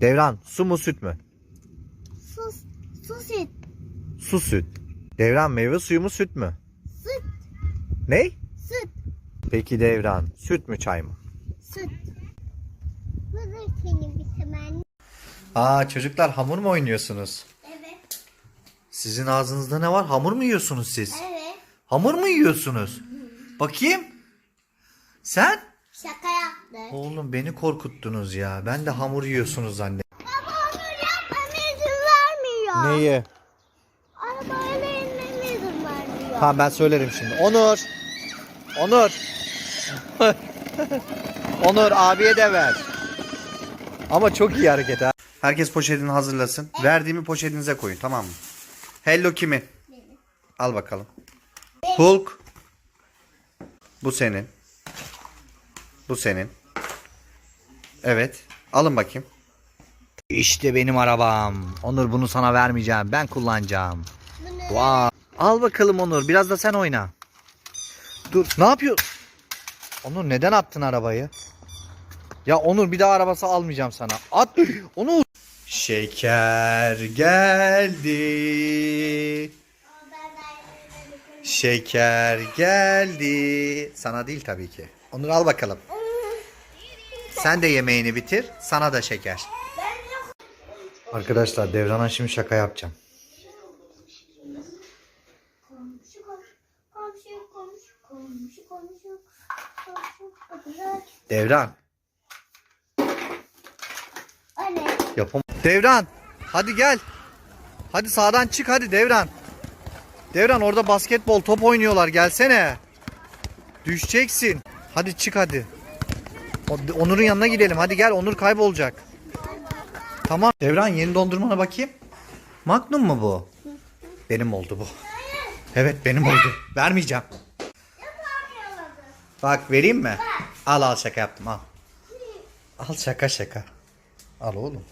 Devran su mu süt mü? Sus. Sus süt. Su süt. Devran meyve suyu mu süt mü? Süt. Ne? Süt. Peki Devran süt mü çay mı? Süt. Aa çocuklar hamur mu oynuyorsunuz? Evet. Sizin ağzınızda ne var? Hamur mu yiyorsunuz siz? Evet. Hamur mu yiyorsunuz? Bakayım. Sen? Şaka yaptık. Oğlum beni korkuttunuz ya. Ben de hamur yiyorsunuz zannet. Ama onu yapmama izin vermiyor. Neyi? Arabayla inmeme izin vermiyor. Tamam ben söylerim şimdi. Onur. Onur. Onur abiye de ver. Ama çok iyi hareket ha. Herkes poşetini hazırlasın. Verdiğimi poşetinize koyun tamam mı? Hello kimi? Al bakalım. Hulk. Bu senin. Bu senin. Evet. Alın bakayım. İşte benim arabam. Onur bunu sana vermeyeceğim. Ben kullanacağım. Vay. Al bakalım Onur. Biraz da sen oyna. Dur. Ne yapıyor? Onur neden attın arabayı? Ya Onur bir daha arabası almayacağım sana. At. Onur. Şeker geldi. Şeker geldi. Sana değil tabii ki. Onur al bakalım. Sen de yemeğini bitir. Sana da şeker. Arkadaşlar Devran'a şimdi şaka yapacağım. Devran. Yapam. Devran, hadi gel. Hadi sağdan çık hadi Devran. Devran orada basketbol top oynuyorlar gelsene. Düşeceksin. Hadi çık hadi. Onur'un yanına gidelim. Hadi gel Onur kaybolacak. Tamam. Devran yeni dondurmana bakayım. Magnum mu bu? Benim oldu bu. Evet benim oldu. Vermeyeceğim. Bak vereyim mi? Al al şaka yaptım al. Al şaka şaka. Al oğlum.